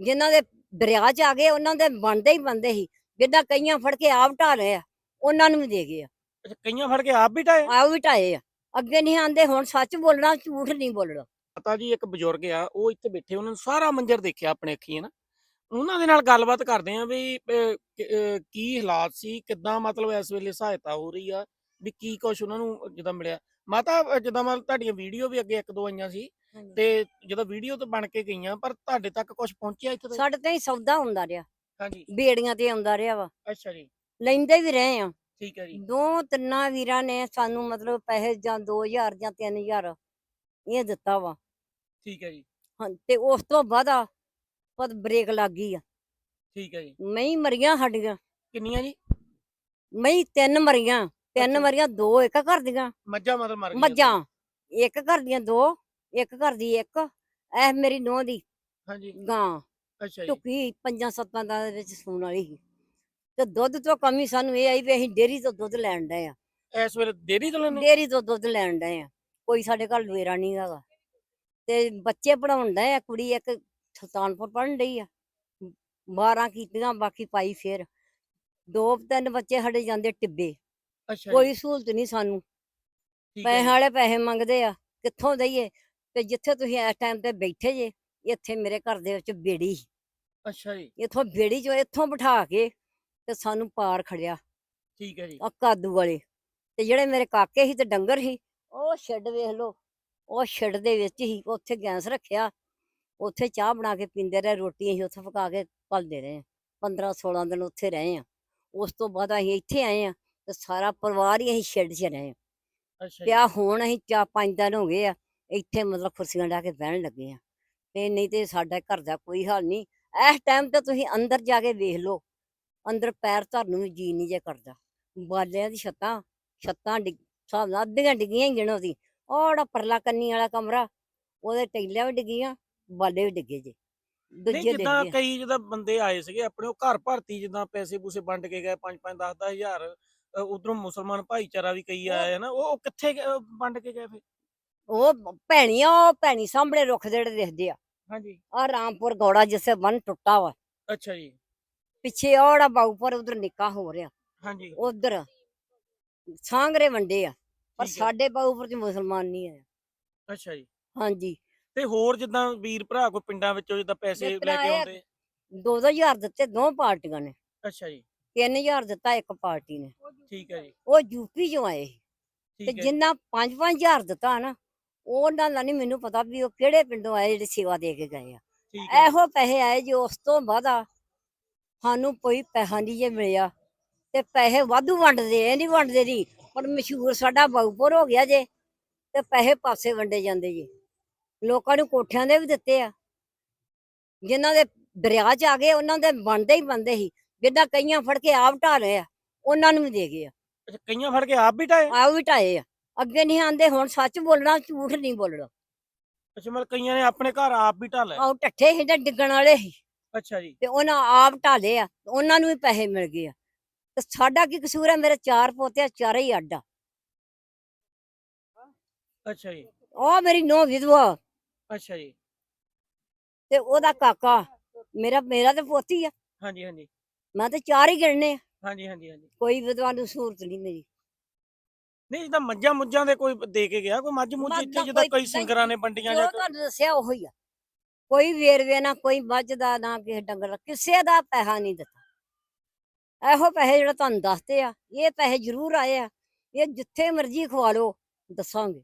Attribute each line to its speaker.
Speaker 1: ਜਿਨ੍ਹਾਂ ਦੇ ਦਰਿਆ 'ਚ ਆ ਗਏ ਉਹਨਾਂ ਦੇ ਬਣਦੇ ਹੀ ਬੰਦੇ ਸੀ। ਜਿੱਦਾਂ ਕਈਆਂ ਫੜ ਕੇ ਆਪ ਢਾ ਆ ਉਹਨਾਂ ਨੂੰ ਵੀ ਦੇ ਗਏ ਆ।
Speaker 2: ਅੱਛਾ ਕਈਆਂ ਫੜ ਕੇ ਆਪ ਵੀ ਢਾਏ
Speaker 1: ਆਪ ਵੀ ਢਾਏ ਆ। ਅੱਗੇ ਨਹੀਂ ਆਂਦੇ ਹੁਣ ਸੱਚ ਬੋਲਣਾ ਝੂਠ ਨਹੀਂ ਬੋਲਣਾ।
Speaker 2: ਪਤਾ ਜੀ ਇੱਕ ਬਜ਼ੁਰਗ ਆ ਉਹ ਇੱਥੇ ਬੈਠੇ ਉਹਨਾਂ ਨੇ ਸਾਰਾ ਮੰਜ਼ਰ ਦੇਖਿਆ ਆਪਣੇ ਅੱਖੀਂ ਨਾ ਉਹਨਾਂ ਦੇ ਨਾਲ ਗੱਲਬਾਤ ਕਰਦੇ ਆ ਵੀ ਕਿ- ਹਾਲਾਤ ਸੀ ਕਿੱਦਾਂ ਮਤਲਬ ਇਸ ਵੇਲੇ ਸਹਾਇਤਾ ਹੋ ਰਹੀ ਆ ਵੀ ਕੀ ਕੁਝ ਉਹਨਾਂ ਨੂੰ ਜਿੱਦਾਂ ਮਿਲਿਆ। ਮਾਤਾ ਜਿੱਦਾਂ ਮਤਲਬ ਤੁਹਾਡੀਆਂ ਵੀਡੀਓ ਵੀ ਅੱਗੇ ਇੱਕ ਦੋ ਆਈਆਂ ਸੀ ਤੇ ਜਦੋਂ ਵੀਡੀਓ ਤੇ ਬਣ ਕੇ ਗਈਆਂ ਪਰ ਤੁਹਾਡੇ ਤੱਕ ਕੁਝ ਪਹੁੰਚਿਆ ਇੱਥੇ ਤੱਕ?
Speaker 1: ਸਾਡੇ ਤੇ ਹੀ ਸੌਦਾ ਹੁੰਦਾ ਰਿਹਾ।
Speaker 2: ਹਾਂਜੀ।
Speaker 1: ਬੇੜੀਆਂ ਤੇ ਆਉਂਦਾ ਰਿਹਾ ਵਾ।
Speaker 2: ਅੱਛਾ ਜੀ।
Speaker 1: ਲੈਂਦੇ ਵੀ ਰਹੇ ਆ।
Speaker 2: ਠੀਕ ਹੈ ਜੀ।
Speaker 1: ਦੋ ਤਿੰਨਾਂ ਵੀਰਾਂ ਨੇ ਸਾਨੂੰ ਮਤਲਬ ਪੈਸੇ ਜਾਂ 2000 ਜਾਂ 3000 ਇਹ ਦਿੱਤਾ ਵਾ।
Speaker 2: ਠੀਕ ਹੈ ਜੀ।
Speaker 1: ਹਾਂ ਤੇ ਉਸ ਤੋਂ ਬਾਅਦ ਆ ਪਤ ਬ੍ਰੇਕ ਲੱਗ ਗਈ ਆ।
Speaker 2: ਠੀਕ ਹੈ ਜੀ।
Speaker 1: ਮਈ ਮਰੀਆਂ ਸਾਡੀਆਂ।
Speaker 2: ਕਿੰਨੀਆਂ ਜੀ?
Speaker 1: ਮਈ ਤਿੰਨ ਮਰੀਆਂ। ਤਿੰਨ। ਮਰੀਆਂ ਦੋ ਇੱਕ ਘਰ ਦੀਆਂ।
Speaker 2: ਮੱਝਾਂ ਮਤਲਬ ਮਰ ਗਈਆਂ
Speaker 1: ਮੱਝਾਂ। ਇੱਕ ਘਰ ਦੀਆਂ ਦੋ। ਇੱਕ ਘਰ ਦੀ ਇੱਕ ਇਹ ਮੇਰੀ ਨੂੰਹ ਦੀ
Speaker 2: ਹਾਂਜੀ
Speaker 1: ਗਾਂ।
Speaker 2: ਅੱਛਾ ਜੀ।
Speaker 1: ਢੁੱਕੀ ਪੰਜਾਂ ਸੱਤਾਂ ਦਾ ਦੇ ਵਿੱਚ ਸੂਣ ਵਾਲੀ ਸੀ। ਤੇ ਦੁੱਧ ਤੋਂ ਕਮੀ ਸਾਨੂੰ ਇਹ ਆਈ ਵੀ ਅਸੀਂ ਡੇਰੀ ਤੋਂ ਦੁੱਧ ਲੈਣ ਡਏ ਆ।
Speaker 2: ਇਸ ਵੇਲੇ ਦੇਰੀ ਤੋਂ ਲੈਣੇ
Speaker 1: ਡੇਰੀ ਤੋਂ ਦੁੱਧ ਲੈਣ ਡਏ ਆ। ਕੋਈ ਸਾਡੇ ਘਰ ਲਵੇਰਾ ਨਹੀਂ ਹੈਗਾ। ਤੇ ਬੱਚੇ ਪੜਾਉਣ ਡਏ ਆ ਕੁੜੀ ਇੱਕ ਸੁਲਤਾਨਪੁਰ ਪੜਨ ਡਈ ਆ। 12 ਕੀਤੀਆਂ ਬਾਕੀ ਪਾਈ ਫੇਰ। ਦੋ ਤਿੰਨ ਬੱਚੇ ਸਾਡੇ ਜਾਂਦੇ ਟਿੱਬੇ।
Speaker 2: ਅੱਛਾ ਜੀ।
Speaker 1: ਕੋਈ ਸਹੂਲਤ ਨਹੀਂ ਸਾਨੂੰ।
Speaker 2: ਠੀਕ ਹੈ
Speaker 1: ਪੈਸੇ
Speaker 2: ਜੀ।
Speaker 1: ਵਾਲੇ ਪੈਸੇ ਮੰਗਦੇ ਆ। ਕਿੱਥੋਂ ਦਈਏ? ਤੇ ਜਿੱਥੇ ਤੁਸੀਂ ਇਸ ਟਾਈਮ ਤੇ ਬੈਠੇ ਜੇ ਇੱਥੇ ਮੇਰੇ ਘਰ ਦੇ ਵਿੱਚ ਬੇੜੀ ਸੀ।
Speaker 2: ਅੱਛਾ ਜੀ।
Speaker 1: ਇੱਥੋਂ ਬੇੜੀ ਚੋਂ ਇੱਥੋਂ ਬਿਠਾ ਕੇ ਤੇ ਸਾਨੂੰ ਪਾਰ ਖੜਿਆ।
Speaker 2: ਠੀਕ ਹੈ ਜੀ।
Speaker 1: ਆ ਕਾਦੂ ਵਾਲੇ। ਤੇ ਜਿਹੜੇ ਮੇਰੇ ਕਾਕੇ ਸੀ ਤੇ ਡੰਗਰ ਸੀ ਉਹ ਸ਼ੈੱਡ ਵੇਖ ਲਓ ਉਹ ਸ਼ੈੱਡ ਦੇ ਵਿੱਚ ਹੀ ਉੱਥੇ ਗੈਸ ਰੱਖਿਆ। ਉੱਥੇ ਚਾਹ ਬਣਾ ਕੇ ਪੀਂਦੇ ਰਹੇ ਰੋਟੀ ਅਸੀਂ ਉੱਥੇ ਪਕਾ ਕੇ ਪਲਦੇ ਰਹੇ। 15 16 ਦਿਨ ਉੱਥੇ ਰਹੇ ਆ ਉਸ ਤੋਂ ਬਾਅਦ ਅਸੀਂ ਇੱਥੇ ਆਏ ਆ ਤੇ ਸਾਰਾ ਪਰਿਵਾਰ ਹੀ ਅਸੀਂ ਸ਼ੈੱਡ 'ਚ ਰਹੇ ਆ
Speaker 2: ਅੱਛਾ ਜੀ।
Speaker 1: ਤੇ ਆ ਹੁਣ ਅਸੀਂ ਚਾਰ ਪੰਜ ਦਿਨ ਹੋ ਗਏ ਆ। ਇੱਥੇ ਮਤਲਬ ਕੁਰਸੀਆਂ ਢਾ ਕੇ ਬਹਿਣ ਲੱਗੇ ਆ। ਤੇ ਨਹੀਂ ਤੇ ਸਾਡਾ ਘਰ ਦਾ ਕੋਈ ਹਾਲ ਨਹੀਂ। ਇਸ ਟਾਈਮ ਤੇ ਤੁਸੀਂ ਅੰਦਰ ਜਾ ਕੇ ਵੇਖ ਲਓ। ਅੰਦਰ ਪੈਰ ਧਰਨ ਨੂੰ ਜੀ ਨਹੀਂ ਜੇ ਕਰਦਾ। ਬਾਲਿਆਂ ਦੀ ਛੱਤਾਂ ਛੱਤਾਂ ਡਿੱਗ ਹਿਸਾਬ ਨਾਲ ਅੱਧੀਆਂ ਡਿੱਗੀਆਂ ਹੀ ਗਿਣੋ ਸੀ ਉਹ ਜਿਹੜਾ ਪਰਲਾ ਕੰਨੀ ਵਾਲਾ ਕਮਰਾ ਉਹਦੇ ਟੈਲੀਆਂ ਵੀ ਡਿੱਗੀਆਂ ਬਾਲੇ ਵੀ ਡਿੱਗੇ ਜੇ। ਦੂਜੇ
Speaker 2: ਜਿੱਦਾਂ ਕਈ ਜਿੱਦਾਂ ਬੰਦੇ ਆਏ ਸੀਗੇ ਆਪਣੇ ਉਹ ਘਰ ਭਰਤੀ ਜਿੱਦਾਂ ਪੈਸੇ ਪੂਸੇ ਵੰਡ ਕੇ ਗਏ 5 5 10 10 ਹਜ਼ਾਰ ਉਧਰੋਂ ਮੁਸਲਮਾਨ ਭਾਈਚਾਰਾ ਵੀ ਕਈ ਆਏ ਆ ਨਾ ਉਹ ਕਿੱਥੇ ਵੰਡ ਕੇ ਗਏ ਫਿਰ?
Speaker 1: ਉਹ ਭੈਣੀਆਂ ਉਹ ਭੈਣੀ ਸਾਹਮਣੇ ਰੁੱਖ ਜਿਹੜੇ ਦਿਖਦੇ ਆ।
Speaker 2: ਹਾਂਜੀ।
Speaker 1: ਆ ਰਾਮਪੁਰ ਗੌੜਾ ਜਿਸੇ ਬੰਨ ਟੁੱਟਾ ਵਾ।
Speaker 2: ਅੱਛਾ ਜੀ।
Speaker 1: ਪਿੱਛੇ ਜਿਹੜਾ ਬਾਊਪਰ ਉਧਰ ਨਿੱਕਾ ਹੋ ਰਿਹਾ।
Speaker 2: ਹਾਂਜੀ।
Speaker 1: ਉਧਰ ਸਾਂਗਰੇ ਵੰਡੇ ਆ ਪਰ
Speaker 2: ਠੀਕ ਹੈ।
Speaker 1: ਸਾਡੇ ਬਾਊਪਰ ਚ ਮੁਸਲਮਾਨ ਨਹੀਂ ਆਇਆ
Speaker 2: ਅੱਛਾ ਜੀ।
Speaker 1: ਹਾਂਜੀ।
Speaker 2: ਤੇ ਹੋਰ ਜਿੱਦਾਂ ਵੀਰ ਭਰਾ ਕੋ ਪਿੰਡਾਂ ਵਿੱਚੋਂ ਜਿੱਦਾਂ ਪੈਸੇ ਲੈ
Speaker 1: ਤਰ੍ਹਾਂ
Speaker 2: ਕੇ
Speaker 1: ਇਹ
Speaker 2: ਆਉਂਦੇ?
Speaker 1: ਦੋ ਦੋ ਹਜ਼ਾਰ ਦਿੱਤੇ ਦੋ ਪਾਰਟੀਆਂ ਨੇ।
Speaker 2: ਅੱਛਾ ਜੀ।
Speaker 1: 3000 ਦਿੱਤਾ ਇੱਕ ਪਾਰਟੀ ਨੇ।
Speaker 2: ਠੀਕ ਹੈ ਜੀ।
Speaker 1: ਉਹ ਯੂਪੀ ਚੋਂ ਆਏ ਸੀ। ਤੇ
Speaker 2: ਹੈ
Speaker 1: ਜਿੰਨਾ 5-5000 ਦਿੱਤਾ ਨਾ ਉਹਨਾਂ ਦਾ ਨਹੀਂ ਮੈਨੂੰ ਪਤਾ ਵੀ ਉਹ ਕਿਹੜੇ ਪਿੰਡੋਂ ਆਏ ਜਿਹੜੇ ਸੇਵਾ ਦੇ ਕੇ ਗਏ ਆ।
Speaker 2: ਠੀਕ ਹੈ।
Speaker 1: ਇਹੋ ਪੈਸੇ ਆਏ ਜੋ ਉਸ ਤੋਂ ਬਾਅਦ ਆ ਸਾਨੂੰ ਕੋਈ ਪੈਸਾ ਨਹੀਂ ਜੇ ਮਿਲਿਆ। ਤੇ ਪੈਸੇ ਵਾਧੂ ਵੰਡਦੇ ਇਹ ਨਹੀਂ ਵੰਡਦੇ ਨਹੀਂ ਪਰ ਮਸ਼ਹੂਰ ਸਾਡਾ ਬਾਊਪੁਰ ਹੋ ਗਿਆ ਜੇ ਤੇ ਪੈਸੇ ਪਾਸੇ ਵੰਡੇ ਜਾਂਦੇ ਜੀ। ਲੋਕਾਂ ਨੂੰ ਕੋਠਿਆਂ ਦੇ ਵੀ ਦਿੱਤੇ ਆ। ਜਿਨ੍ਹਾਂ ਦੇ ਦਰਿਆ 'ਚ ਆ ਗਏ ਉਹਨਾਂ ਦੇ ਬਣਦੇ ਹੀ ਬੰਦੇ ਸੀ। ਜਿੱਦਾਂ ਕਈਆਂ ਫੜ ਕੇ ਆਪ ਢਾ ਲਏ ਆ ਉਹਨਾਂ ਨੂੰ ਵੀ ਦੇ ਗਏ ਆ।
Speaker 2: ਅੱਛਾ ਕਈਆਂ ਫੜ ਕੇ ਆਪ ਵੀ ਢਾਏ
Speaker 1: ਆਪ ਵੀ ਢਾਏ ਆ। ਅੱਗੇ ਨਹੀਂ ਆਂਦੇ ਹੁਣ ਸੱਚ ਬੋਲਣਾ ਝੂਠ ਨਹੀਂ ਬੋਲਣਾ।
Speaker 2: ਅੱਛਾ ਮਤਲਬ ਕਈਆਂ ਨੇ ਆਪਣੇ ਘਰ ਆਪ ਵੀ ਢਾਲੇ
Speaker 1: ਆਹ ਟੱਠੇ ਸੀ ਤੇ ਡਿੱਗਣ ਵਾਲੇ ਸੀ।
Speaker 2: ਅੱਛਾ ਜੀ।
Speaker 1: ਤੇ ਉਹਨਾਂ ਆਪ ਢਾਲੇ ਆ ਤੇ ਉਹਨਾਂ ਨੂੰ ਵੀ ਪੈਸੇ ਮਿਲ ਗਏ ਆ। ਤੇ ਸਾਡਾ ਕੀ ਕਸੂਰ ਹੈ ਮੇਰੇ ਚਾਰ ਪੋਤੇ ਆ, ਚਾਰੇ ਹੀ ਅੱਡ ਆ।
Speaker 2: ਅੱਛਾ ਜੀ।
Speaker 1: ਉਹ ਮੇਰੀ ਨੋ ਵਿਧਵਾ।
Speaker 2: ਅੱਛਾ ਜੀ।
Speaker 1: ਤੇ ਉਹਦਾ ਕਾਕਾ ਮੇਰਾ ਮੇਰਾ ਤੇ ਪੋਤੀ ਆ।
Speaker 2: ਹਾਂਜੀ ਹਾਂਜੀ।
Speaker 1: ਮੈਂ ਤੇ ਚਾਰ ਹੀ ਗਿਣਨੇ ਆ।
Speaker 2: ਹਾਂਜੀ ਹਾਂਜੀ ਹਾਂਜੀ।
Speaker 1: ਕੋਈ ਵਿਧਵਾ ਨੂੰ ਸਹੂਲਤ ਨਹੀਂ ਮੇਰੀ
Speaker 2: ਨਹੀਂ ਜਿੱਦਾਂ ਮੱਝਾਂ ਮੁੱਝਾਂ ਦੇ ਕੋਈ ਦੇ ਕੇ ਗਿਆ ਕੋਈ ਮੱਝ ਮੁੱਝ ਇੱਥੇ ਜਿੱਦਾਂ
Speaker 1: ਕੋਈ
Speaker 2: ਸਿੰਗਰਾਂ ਨੇ ਵੰਡੀਆਂ
Speaker 1: ਜੋ
Speaker 2: ਜਾਂ
Speaker 1: ਤੁਹਾਨੂੰ ਦੱਸਿਆ ਉਹ ਆ। ਕੋਈ ਵੇਰਵੇ ਨਾ ਕੋਈ ਮੱਝ ਦਾ ਨਾ ਕਿਸੇ ਡੰਗਰ ਦਾ ਕਿਸੇ ਦਾ ਪੈਸਾ ਨਹੀਂ ਦਿੱਤਾ। ਇਹੋ ਪੈਸੇ ਜਿਹੜਾ ਤੁਹਾਨੂੰ ਦੱਸਦੇ ਆ ਇਹ ਪੈਸੇ ਜ਼ਰੂਰ ਆਏ ਆ ਇਹ ਜਿੱਥੇ ਮਰਜ਼ੀ ਖਵਾ ਲਓ ਦੱਸਾਂਗੇ।